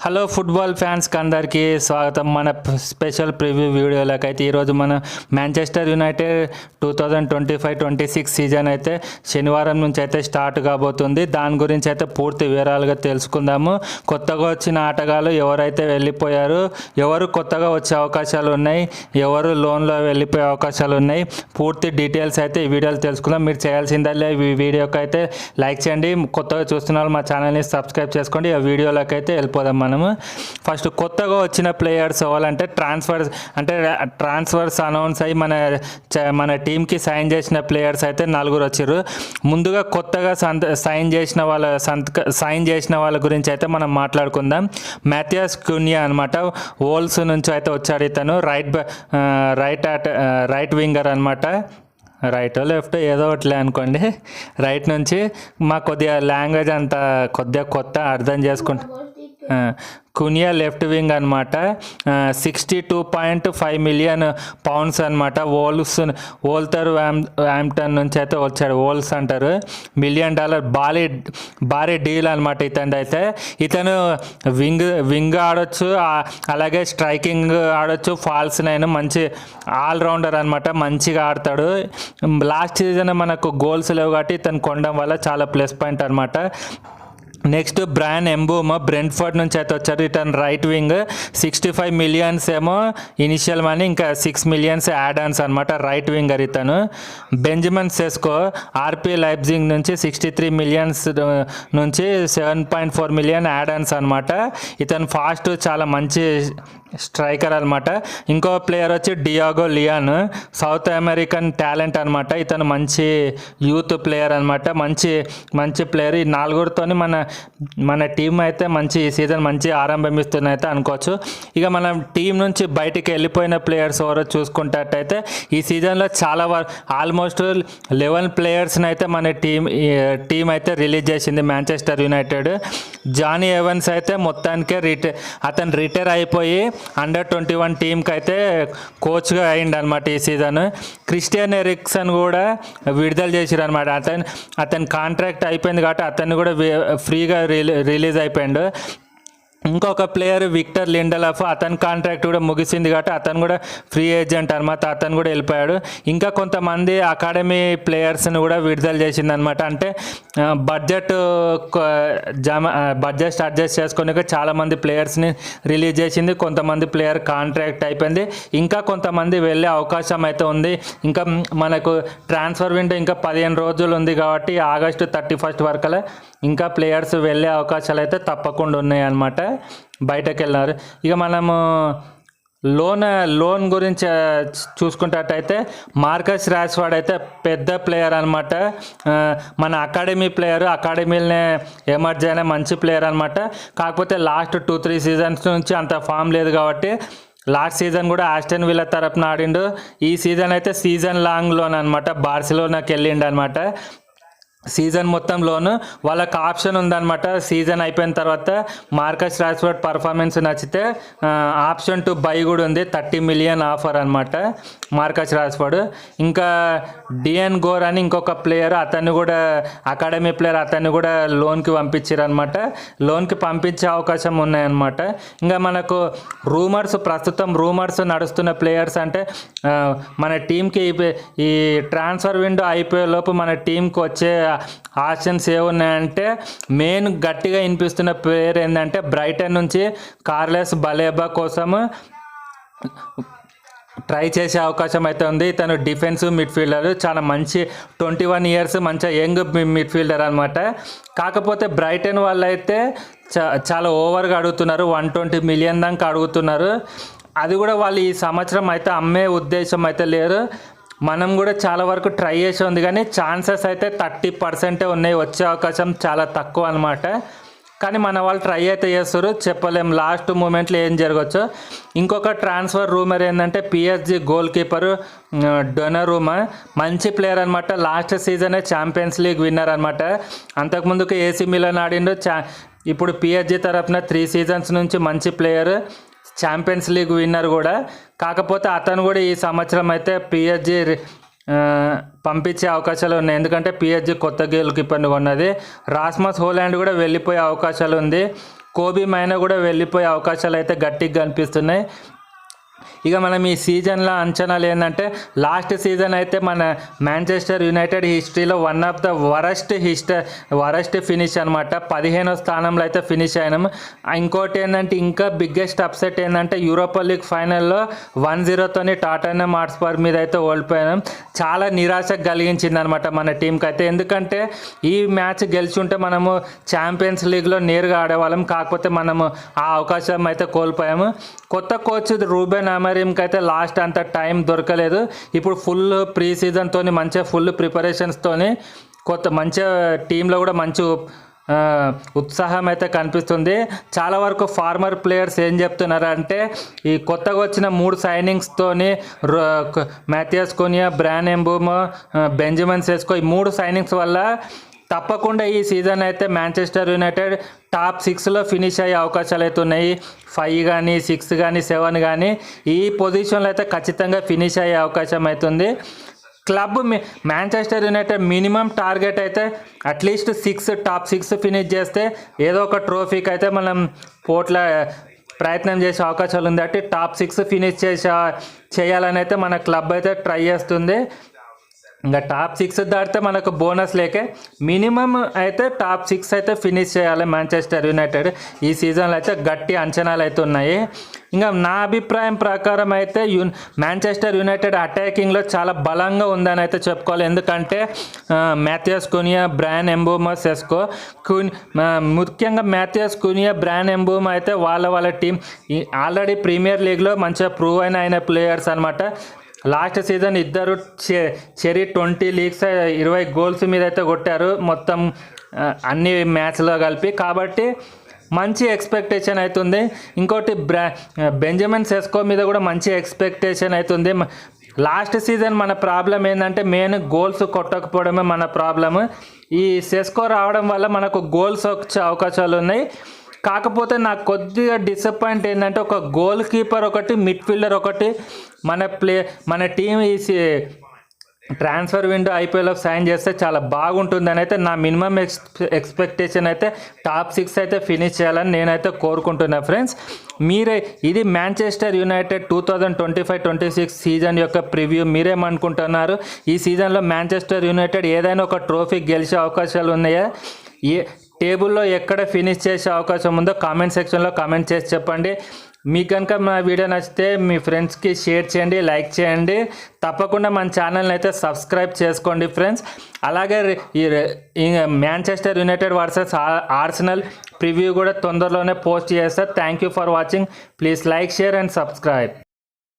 Hello football ఫ్యాన్స్కి అందరికీ స్వాగతం. మన స్పెషల్ ప్రివ్యూ వీడియోలోకి అయితే ఈరోజు మన Manchester United two thousand twenty five twenty six season అయితే శనివారం నుంచి అయితే స్టార్ట్ కాబోతుంది. దాని గురించి అయితే పూర్తి వివరాలుగా తెలుసుకుందాము. కొత్తగా వచ్చిన ఆటగాళ్ళు ఎవరైతే వెళ్ళిపోయారు ఎవరు కొత్తగా వచ్చే అవకాశాలు ఉన్నాయి ఎవరు లోన్లో వెళ్ళిపోయే అవకాశాలు ఉన్నాయి పూర్తి డీటెయిల్స్ అయితే ఈ వీడియోలు తెలుసుకుందాం. మీరు చేయాల్సిందల్లే ఈ వీడియోకి అయితే లైక్ చేయండి. కొత్తగా చూస్తున్న వాళ్ళు మా ఛానల్ని సబ్స్క్రైబ్ చేసుకోండి. ఆ వీడియోలోకి అయితే వెళ్ళిపోదాం మనము. ఫస్ట్ కొత్తగా వచ్చిన ప్లేయర్స్ అవ్వాలంటే ట్రాన్స్ఫర్స్ అంటే ట్రాన్స్ఫర్స్ అనౌన్స్ అయ్యి మన చ- మన టీంకి సైన్ చేసిన ప్లేయర్స్ అయితే నలుగురు వచ్చారు ముందుగా కొత్తగా సంత సైన్ చేసిన వాళ్ళ సంత సైన్ చేసిన వాళ్ళ గురించి అయితే మనం మాట్లాడుకుందాం. మ్యాథియాస్ క్యూనియా అనమాట ఓల్స్ నుంచి అయితే వచ్చాడు ఇతను. రైట్ బ- రైట్ అట్ రైట్ వింగర్ అనమాట రైట్ లెఫ్ట్ ఏదో ఒకటిలే అనుకోండి. రైట్ నుంచి మా కొద్దిగా లాంగ్వేజ్ అంత కొద్దిగా కొత్త అర్థం చేసుకుంటా కునియా లెఫ్ట్ వింగ్ అనమాట sixty two point five million pounds అనమాట ఓల్స్ ఓల్తర్ వ్యామ్ వ్యామ్టన్ నుంచి అయితే వచ్చాడు. ఓల్స్ అంటారు. మిలియన్ డాలర్ భారీ భారీ డీల్ అనమాట ఇతను అయితే. ఇతను వింగ్ వింగ్ ఆడొచ్చు అలాగే స్ట్రైకింగ్ ఆడొచ్చు. ఫాల్స్ నైన్ మంచి ఆల్రౌండర్ అనమాట మంచిగా ఆడతాడు. లాస్ట్ సీజన్ మనకు గోల్స్ లేవు కాబట్టి ఇతను కొనడం వల్ల చాలా ప్లస్ పాయింట్ అనమాట నెక్స్ట్ బ్రాన్ ఎంబూమ్ బ్రెంట్ఫర్డ్ నుంచి అయితే వచ్చారు. Return right wing sixty five millions ఏమో ఇనిషియల్ మనీ ఇంకా సిక్స్ మిలియన్స్ యాడ్ ఆన్స్ అనమాట రైట్ వింగర్ ఇతను. బెంజమిన్ సెస్కో ఆర్పీ లైబ్జింగ్ నుంచి సిక్స్టీ త్రీ మిలియన్స్ నుంచి seven point four million add ons అనమాట ఇతను ఫాస్ట్ చాలా మంచి స్ట్రైకర్ అనమాట ఇంకో ప్లేయర్ వచ్చి Diego Leon South American talent అనమాట ఇతను మంచి యూత్ ప్లేయర్ అనమాట మంచి మంచి ప్లేయర్. ఈ నాలుగురితోని మన మన టీం అయితే మంచి ఈ సీజన్ మంచి ఆరంభమిస్తుంది అయితే అనుకోవచ్చు. ఇక మనం టీం నుంచి బయటికి వెళ్ళిపోయిన ప్లేయర్స్ ఎవరో చూసుకుంటట్టయితే ఈ సీజన్లో చాలా వరకు ఆల్మోస్ట్ లెవెన్ ప్లేయర్స్ని అయితే మన టీం టీం అయితే రిలీజ్ చేసింది మాంచెస్టర్ యునైటెడ్ జానీ ఎవన్స్ అయితే మొత్తానికే రిటైర్ అతను రిటైర్ అయిపోయి అండర్ ట్వంటీ వన్ టీంకి అయితే కోచ్గా అయిండు అనమాట ఈ సీజన్ క్రిస్టియన్ ఎరిక్సన్ కూడా విడుదల చేసిరు అనమాట అతను అతని కాంట్రాక్ట్ అయిపోయింది కాబట్టి అతన్ని కూడా ఫ్రీ ఫ్రీగా రిలీ రిలీజ్ అయిపోయిండు ఇంకొక ప్లేయర్ విక్టర్ లిండలఫ్ అతని కాంట్రాక్ట్ కూడా ముగిసింది కాబట్టి అతను కూడా ఫ్రీ ఏజెంట్ అనమాట అతను కూడా వెళ్ళిపోయాడు. ఇంకా కొంతమంది అకాడమీ ప్లేయర్స్ని కూడా విడుదల చేసింది అనమాట అంటే బడ్జెట్ జమ బడ్జెట్ అడ్జస్ట్ చేసుకొని చాలామంది ప్లేయర్స్ని రిలీజ్ చేసింది. కొంతమంది ప్లేయర్ కాంట్రాక్ట్ అయిపోయింది. ఇంకా కొంతమంది వెళ్ళే అవకాశం అయితే ఉంది. ఇంకా మనకు ట్రాన్స్ఫర్ విండో ఇంకా పదిహేను రోజులు ఉంది కాబట్టి ఆగస్టు థర్టీ ఫస్ట్ వరకలే ఇంకా ప్లేయర్స్ వెళ్ళే అవకాశాలు అయితే తప్పకుండా ఉన్నాయి బయటకు వెళ్ళినారు ఇక మనము లోన్ లోన్ గురించి ఆ, చూసుకున్నట్టయితే మార్కస్ రాసివాడ్ అయితే పెద్ద ప్లేయర్ అనమాట మన అకాడమీ ప్లేయర్ అకాడమీలోనే ఎమర్జ్ అయిన మంచి ప్లేయర్ అనమాట కాకపోతే లాస్ట్ టూ త్రీ సీజన్స్ నుంచి అంత ఫామ్ లేదు కాబట్టి లాస్ట్ సీజన్ కూడా ఆస్టన్ విల్ల తరపున ఆడిండు. ఈ సీజన్ అయితే సీజన్ లాంగ్ లోన్ అనమాట బార్సిలోనాకి వెళ్ళిండు అనమాట సీజన్ మొత్తంలోను వాళ్ళకి ఆప్షన్ ఉందన్నమాట. సీజన్ అయిపోయిన తర్వాత మార్కస్ రాజ్ఫర్డ్ పర్ఫార్మెన్స్ నచ్చితే ఆప్షన్ టు బై కూడా ఉంది. థర్టీ మిలియన్ ఆఫర్ అనమాట మార్కస్ రాజ్ఫర్డ్ ఇంకా డిఎన్ గోర్ అని ఇంకొక ప్లేయర్ అతన్ని కూడా అకాడమీ ప్లేయర్ అతన్ని కూడా లోన్కి పంపించారు అనమాట లోన్కి పంపించే అవకాశం ఉన్నాయన్నమాట. ఇంకా మనకు రూమర్స్ ప్రస్తుతం రూమర్స్ నడుస్తున్న ప్లేయర్స్ అంటే మన టీంకి ఈ ట్రాన్స్ఫర్ విండో అయిపోయే లోపు మన టీంకి వచ్చే ఆప్షన్స్ ఏమున్నాయంటే మెయిన్ గట్టిగా వినిపిస్తున్న పేరు ఏంటంటే బ్రైటన్ నుంచి కార్లెస్ బలేబా కోసం ట్రై చేసే అవకాశం అయితే ఉంది. తను డిఫెన్సివ్ మిడ్ఫీల్డర్ చాలా మంచి ట్వంటీ వన్ ఇయర్స్ మంచిగా యంగ్ మిడ్ఫీల్డర్ అనమాట కాకపోతే బ్రైటన్ వాళ్ళు అయితే చాలా ఓవర్గా అడుగుతున్నారు. వన్ ట్వంటీ మిలియన్ దాకా అడుగుతున్నారు. అది కూడా వాళ్ళు ఈ సంవత్సరం అయితే అమ్మే ఉద్దేశం అయితే లేరు మనం కూడా చాలా వరకు ట్రై చేసి. ఉంది కానీ ఛాన్సెస్ అయితే థర్టీ పర్సెంటే ఉన్నాయి. వచ్చే అవకాశం చాలా తక్కువ అనమాట కానీ మన వాళ్ళు ట్రై అయితే చేస్తారు. చెప్పలేం. లాస్ట్ మూమెంట్లో ఏం జరగచ్చు. ఇంకొక ట్రాన్స్ఫర్ రూమర్ ఏంటంటే పిఎస్జి గోల్ కీపర్ డొనరూమా మంచి ప్లేయర్ అనమాట లాస్ట్ సీజనే ఛాంపియన్స్ లీగ్ విన్నర్ అనమాట అంతకుముందుకు ఏసీ మిలన్ ఆడిండు. చా ఇప్పుడు పిఎస్జి తరఫున త్రీ సీజన్స్ నుంచి మంచి ప్లేయర్ ఛాంపియన్స్ లీగ్ విన్నర్ కూడా. కాకపోతే అతను కూడా ఈ సంవత్సరం అయితే పిఎస్జి పంపించే అవకాశాలు ఉన్నాయి. ఎందుకంటే పిహెచ్జి కొత్త గేల్ కీపర్ని కొన్నది. రాస్మస్ హోలాండ్ కూడా వెళ్ళిపోయే అవకాశాలు ఉంది. కోబీ మైనా కూడా వెళ్ళిపోయే అవకాశాలు అయితే గట్టిగా కనిపిస్తున్నాయి. ఇక మనం ఈ సీజన్లో అంచనాలు ఏంటంటే లాస్ట్ సీజన్ అయితే మన మాంచెస్టర్ యునైటెడ్ హిస్టరీలో వన్ ఆఫ్ ద వరస్ట్ హిస్ట వరస్ట్ ఫినిష్ అనమాట పదిహేనో స్థానంలో అయితే ఫినిష్ అయినాము ఇంకోటి ఏంటంటే ఇంకా బిగ్గెస్ట్ అప్సెట్ ఏంటంటే యూరోపా లీగ్ ఫైనల్లో వన్ జీరోతోని టాటానే మార్స్పర్ మీద అయితే ఓడిపోయినాం. చాలా నిరాశ కలిగించింది అనమాట మన టీంకి అయితే. ఎందుకంటే ఈ మ్యాచ్ గెలిచి ఉంటే మనము ఛాంపియన్స్ లీగ్లో నేరుగా ఆడేవాళ్ళం. కాకపోతే మనము ఆ అవకాశం అయితే కోల్పోయాము. కొత్త కోచ్ రూబెన్ అమరీంకి అయితే లాస్ట్ అంత టైం దొరకలేదు. ఇప్పుడు ఫుల్ ప్రీ సీజన్తో మంచిగా ఫుల్ ప్రిపరేషన్స్తోని కొత్త మంచిగా టీంలో కూడా మంచి ఉత్సాహం అయితే కనిపిస్తుంది. చాలా వరకు ఫార్మర్ ప్లేయర్స్ ఏం చెప్తున్నారు అంటే ఈ కొత్తగా వచ్చిన మూడు సైనింగ్స్తోని మ్యాథియస్ కోనియా బ్రాన్ ఎంబూమ్ బెంజమిన్ సెస్కో ఈ మూడు సైనింగ్స్ వల్ల తప్పకుండా ఈ సీజన్ అయితే మాంచెస్టర్ యునైటెడ్ టాప్ సిక్స్లో ఫినిష్ అయ్యే అవకాశాలు అయితే ఉన్నాయి. ఫైవ్ కానీ సిక్స్ కానీ సెవెన్ కానీ ఈ పొజిషన్లో అయితే ఖచ్చితంగా ఫినిష్ అయ్యే అవకాశం అవుతుంది club Manchester United minimum target అయితే at least six top six finish చేస్తే ఏదో ఒక ట్రోఫీకి అయితే మనం పోట్ల ప్రయత్నం చేసే అవకాశాలు ఉంది. అంటే టాప్ సిక్స్ ఫినిష్ చేసే చేయాలని అయితే మన క్లబ్ అయితే ట్రై చేస్తుంది. ఇంకా టాప్ సిక్స్ దాటితే మనకు బోనస్ లేకే మినిమం అయితే టాప్ సిక్స్ అయితే ఫినిష్ చేయాలి మాంచెస్టర్ యునైటెడ్. ఈ సీజన్లో అయితే గట్టి అంచనాలు అయితే ఉన్నాయి. ఇంకా నా అభిప్రాయం ప్రకారం అయితే యు మాంచెస్టర్ యునైటెడ్ అటాకింగ్లో చాలా బలంగా ఉందని అయితే చెప్పుకోవాలి. ఎందుకంటే మ్యాథియస్ కునియా బ్రాన్ ఎంబూమా సెస్కో కున్ ముఖ్యంగా మ్యాథియస్ కునియా బ్రాన్ ఎంబూమా అయితే వాళ్ళ వాళ్ళ టీం ఆల్రెడీ ప్రీమియర్ లీగ్లో మంచిగా ప్రూవ్ అయిన అయిన ప్లేయర్స్ అనమాట లాస్ట్ సీజన్ ఇద్దరు చె- ట్వంటీ లీగ్స్ ఇరవై గోల్స్ మీద అయితే కొట్టారు. మొత్తం అన్ని మ్యాచ్లో కలిపి. కాబట్టి మంచి ఎక్స్పెక్టేషన్ అవుతుంది ఇంకోటి బ్రా బెంజమిన్ సెస్కో మీద కూడా మంచి ఎక్స్పెక్టేషన్ అవుతుంది లాస్ట్ సీజన్ మన ప్రాబ్లం ఏంటంటే మెయిన్ గోల్స్ కొట్టకపోవడమే మన ప్రాబ్లమ్. ఈ సెస్కో రావడం వల్ల మనకు గోల్స్ వచ్చే అవకాశాలు ఉన్నాయి కాకపోతే నాకు కొద్దిగా డిసప్పాయింట్ ఏంటంటే ఒక గోల్ కీపర్ ఒకటి మిడ్ ఫీల్డర్ ఒకటి మన ప్లే మన టీం ఈ ట్రాన్స్ఫర్ విండో ఐపీఎల్లో సైన్ చేస్తే చాలా బాగుంటుందని అయితే నా మినిమం ఎక్స్ ఎక్స్పెక్టేషన్ అయితే టాప్ సిక్స్ అయితే ఫినిష్ చేయాలని నేనైతే కోరుకుంటున్నా ఫ్రెండ్స్ మీరే ఇది Manchester United two thousand twenty five twenty six season యొక్క ప్రివ్యూ మీరేమనుకుంటున్నారు? ఈ సీజన్లో మ్యాంచెస్టర్ యునైటెడ్ ఏదైనా ఒక ట్రోఫీ గెలిచే అవకాశాలు ఉన్నాయా ఏ టేబుల్లో ఎక్కడ ఫినిష్ చేసే అవకాశం ఉందో కామెంట్ సెక్షన్లో కామెంట్ చేసి చెప్పండి. మీకు కనుక మా వీడియో నచ్చితే మీ ఫ్రెండ్స్కి షేర్ చేయండి లైక్ చేయండి. తప్పకుండా మన ఛానల్ని అయితే సబ్స్క్రైబ్ చేసుకోండి ఫ్రెండ్స్. అలాగే ఈ Manchester United versus Arsenal preview కూడా తొందరలోనే పోస్ట్ చేస్తారు thank you for watching. Please like share and subscribe.